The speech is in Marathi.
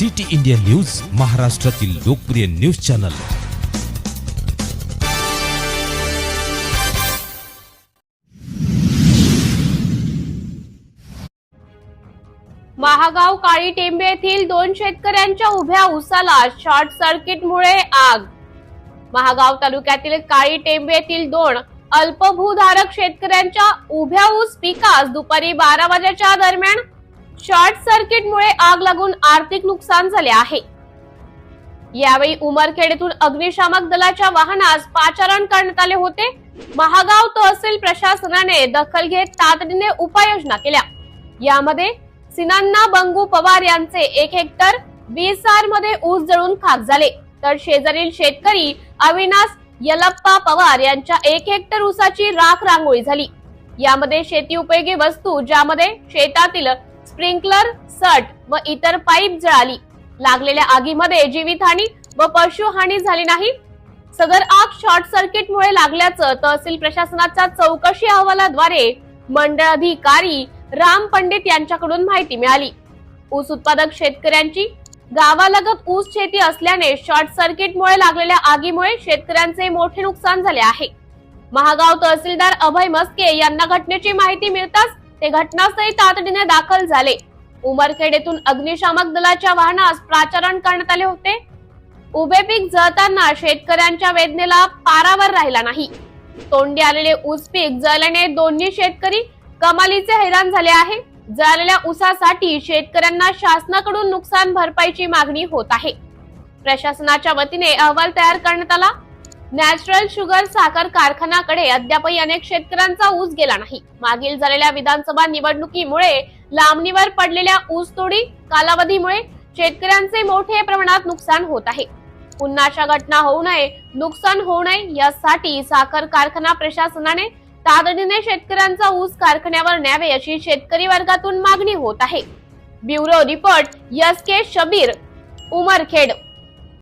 सिटी इंडिया न्यूज महाराष्ट्रातील लोकप्रिय न्यूज चॅनल. महागाव काळी टेंबे येथील दोन शेतकऱ्यांच्या उभ्या उसाला शॉर्ट सर्किटमुळे आग. महागाव तालुक्यातील काळी टेंबे येथील दोन अल्पभूधारक शेतकऱ्यांच्या उभ्या ऊस पिकास दुपारी बारा वाजेच्या दरम्यान शॉर्ट सर्किटमुळे आग लागून आर्थिक नुकसान झाले आहे. यावेळी उमरखेड येथून अग्निशामक दलाच्या वाहनास पाचारण करण्यात आले होते. महागाव तहसील प्रशासनाने दखल घेत तातडीने उपाययोजना केल्या. यामध्ये सिनांना बंगू पवार यांचे एक हेक्टर वीसमध्ये ऊस जळून खाक झाले. तर शेजारील शेतकरी अविनाश यलप्पा पवार यांच्या एक हेक्टर ऊसाची राख रांगोळी झाली. यामध्ये शेती उपयोगी वस्तू ज्यामध्ये शेतातील स्प्रिंकलर सट व इतर पाईप जळाली. लागलेल्या आगीमध्ये जीवितहानी व पशुहानी झाली नाही. सदर आग शॉर्ट सर्किटमुळे लागल्याचं तहसील प्रशासनाच्या चौकशी अहवालाद्वारे मंडळाधिकारी राम पंडित यांच्याकडून माहिती मिळाली. ऊस उत्पादक शेतकऱ्यांची गावालगत ऊस शेती असल्याने शॉर्ट सर्किटमुळे लागलेल्या आगीमुळे शेतकऱ्यांचे मोठे नुकसान झाले आहे. महागाव तहसीलदार अभय मस्के यांना घटनेची माहिती मिळताच ते घटनास्थळी तातडीने दाखल झाले. उमरखेड येथून अग्निशामक दलाच्या वाहनास प्राचारण करण्यात आले होते. उभे पीक जळताना शेतकऱ्यांच्या वेदनेला पारावर राहिला नाही. तोंडी आलेले ऊस पीक जळल्याने दोन्ही शेतकरी कमालीचे हैराण झाले आहे. जळालेल्या ऊसासाठी शेतकऱ्यांना शासनाकडून नुकसान भरपाईची मागणी होत आहे. प्रशासनाच्या वतीने अहवाल तयार करण्यात आला. नॅचरल शुगर साखर कारखान्याकडे अद्यापही अनेक शेतकऱ्यांचा ऊस गेला नाही. मागील झालेल्या विधानसभा निवडणुकीमुळे लांबणीवर पडलेल्या ऊसतोडी कालावधीमुळे शेतकऱ्यांचे मोठे प्रमाणात नुकसान होत आहे. पुन्हा अशा घटना होऊ नये नुकसान होऊ नये यासाठी साखर कारखाना प्रशासनाने तातडीने शेतकऱ्यांचा ऊस कारखान्यावर न्यावे अशी शेतकरी वर्गातून मागणी होत आहे. Bureau report S K Shabbir Umarkhed.